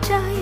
চাই